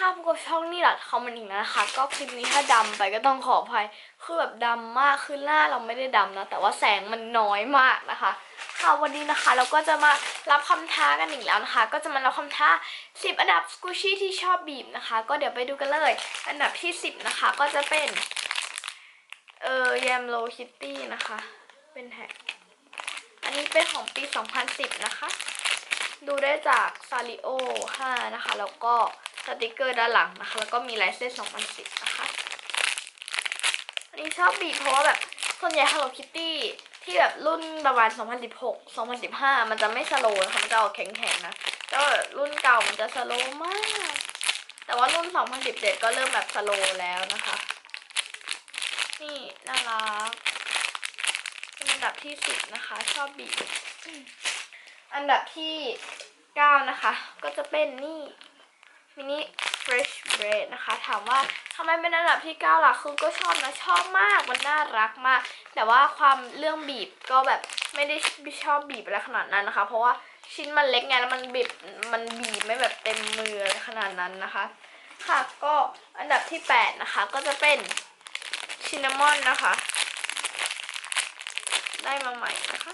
ค่ะพวกบช่องนี่แหละเขามันอีกแล้นะคะ ก็คลิปนี้ถ้าดำไปก็ต้องขออภัย คือแบบดำมาก คือหน้าเราไม่ได้ดำนะ แต่ว่าแสงมันน้อยมากนะคะ ค่ะวันนี้นะคะเราก็จะมารับคำท้ากันอีกแล้วนะคะ ก็จะมารับคำท้า 10 อันดับสกูชี่ที่ชอบบีบนะคะ ก็เดี๋ยวไปดูกันเลย อันดับที่ 10 นะคะ ก็จะเป็น เออแยมโลคิตตี้นะคะ เป็นแท็กอันนี้เป็นของปี 2010 นะคะ ดูได้จากซาริโอ5นะคะ แล้วก็ สติกเกอร์ด้านหลังนะคะ แล้วก็มีลายเส้น 2010 นะคะ อันนี้ชอบบีบเพราะว่าแบบส่วนใหญ่ Hello Kitty ที่แบบรุ่นประมาณ 2016 2015 มันจะไม่สโลว์นะคะ มันจะออกแข็งๆนะแล้วรุ่นเก่ามันจะสโลว์มาก แต่ว่ารุ่น 2017 ก็เริ่มแบบสโลว์แล้วนะคะ นี่น่ารักเป็นอันดับที่ 10 นะคะ ชอบบีบอันดับที่ 9 นะคะ ก็จะเป็นนี่ มินิ fresh bread นะคะ ถามว่าทำไมเป็นอันดับที่9ล่ะคือก็ชอบนะชอบมากมันน่ารักมาก แต่ว่าความเรื่องบีบก็แบบไม่ได้ชอบบีบอะไรขนาดนั้นนะคะ เพราะว่าชิ้นมันเล็กไงแล้วมันบีบมันบีบไม่แบบเต็มมือขนาดนั้นนะคะ ค่ะก็อันดับที่ 8 นะคะ ก็จะเป็นชินนามอนนะคะ ได้มาใหม่นะคะ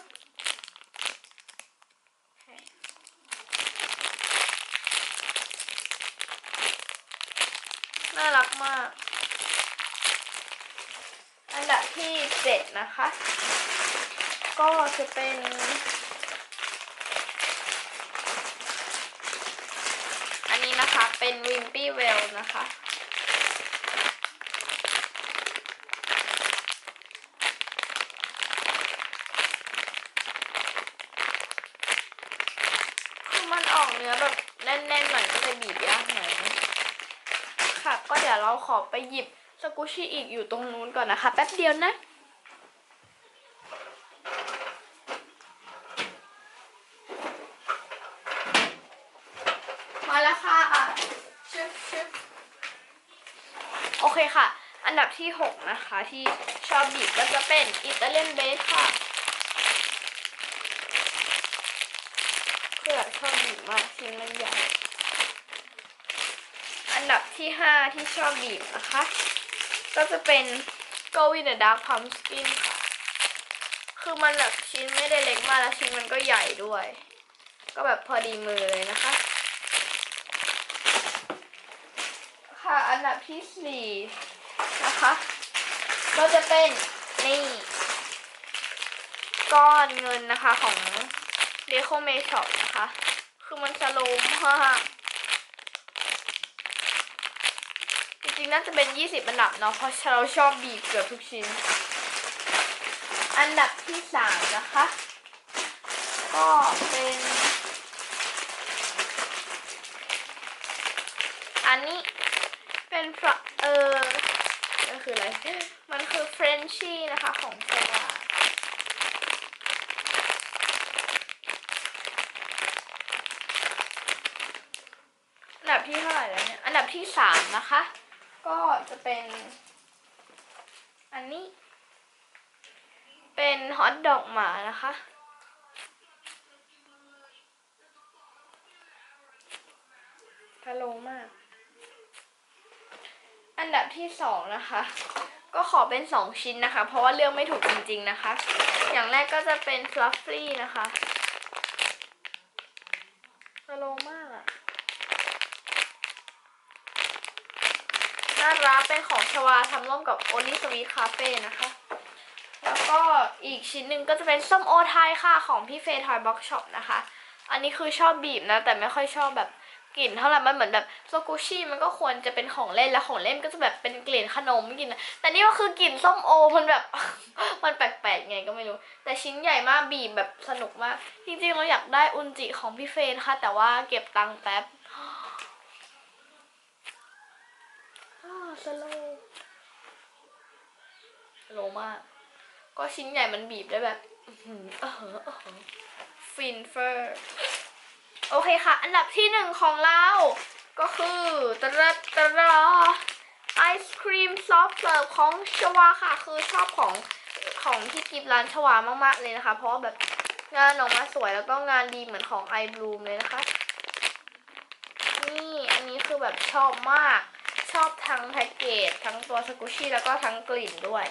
น่ารัก มาก อันดับที่เจ็ดนะคะ ก็จะเป็นอันนี้นะคะเป็นวิมปี้เวลนะคะคือมันออกเนื้อแบบแน่นๆหน่อยก็เลยบีบยากหน่อย ค่ะ ก็เดี๋ยวเราขอไปหยิบสกูชี่อีกอยู่ตรงนู้นก่อนนะคะ แป๊บเดียวนะมาแล้วค่ะชึบชึบโอเคค่ะ อันดับที่ 6 นะคะที่ชอบบีบก็จะเป็นอิตาเลียนเบสค่ะคือชอบบีบมากชิ้นมันใหญ่ อันดับที่ 5 ที่ชอบบีบนะคะ ก็จะเป็น Go in the Dark Pumpkin ค่ะ คือมันแบบชิ้นไม่ได้เล็กมากแล้วชิ้นมันก็ใหญ่ด้วย ก็แบบพอดีมือเลยนะคะ ค่ะอันดับที่ 4 นะคะ ก็จะเป็นนี่ก้อนเงินนะคะของ Deco m a Shop นะคะ คือมันสโลมมาก จริงๆน่าจะเป็น 20 อันดับเนาะเพราะเราชอบบีบเกือบทุกชิ้น อันดับที่ 3 นะคะ ก็เป็นอันนี้เป็นฟรเออมันคืออะไร มันคือเฟรนชี่นะคะของสวอันดับที่เท่าไหร่แล้วเนี่ย อันดับที่สามนะคะ ก็จะเป็น อันนี้ เป็นฮอตดอกหมานะคะทะโลมาก อันดับที่สองนะคะ ก็ขอเป็นสองชิ้นนะคะ เพราะว่าเลือกไม่ถูกจริงๆนะคะ อย่างแรกก็จะเป็นฟลัฟฟี่นะคะทะโลมากอะ น่ารักเป็นของชวาทำร่วมกับโอลิสวีทคาเฟ่นะคะ แล้วก็อีกชิ้นหนึ่งก็จะเป็นส้มโอไทยค่ะของพี่เฟย์ทอยบ็อกช็อปนะคะ อันนี้คือชอบบีบนะ แต่ไม่ค่อยชอบแบบกลิ่นเท่าไหร่มันเหมือนแบบโซกุชิมันก็ควรจะเป็นของเล่นแล้วของเล่นก็จะแบบเป็นกลิ่นขนมกลิ่นนะแต่นี่ก็คือกลิ่นส้มโอมันแบบ มันแปลกๆไงก็ไม่รู้ แต่ชิ้นใหญ่มากบีบแบบสนุกมาก จริงๆเราอยากได้อุนจิของพี่เฟย์นะคะแต่ว่าเก็บตังค์แป๊บ อ่าสโลสโลมาก ก็ชิ้นใหญ่มันบีบได้แบบอื้อหือเออเออเอฟินเฟอร์ โอเคค่ะ อันดับที่หนึ่งของเรา ก็คือตระตระไอศครีมซอฟต์เสิร์ฟของชวาค่ะ คือชอบของของที่กิฟร้านชวามากๆเลยนะคะ เพราะว่าแบบงานออกมาสวยแล้วก็งานดีเหมือนของไอบลูมเลยนะคะ นี่อันนี้คือแบบชอบมาก ชอบทั้งแพ็กเกจทั้งตัวสกุชชี่แล้วก็ทั้งกลิ่นด้วย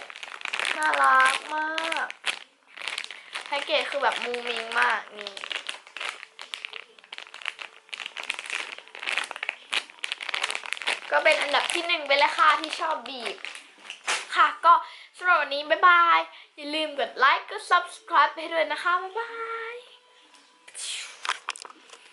น่ารักมากแพ็กเกจคือแบบมูมิงมากนี่ก็เป็นอันดับที่หนึ่งไปเลยค่ะที่ชอบบีบ ค่ะก็สำหรับวันนี้ บ๊ายบาย อย่าลืมกดไลค์กด subscribe ให้ด้วยนะคะ บ๊ายบาย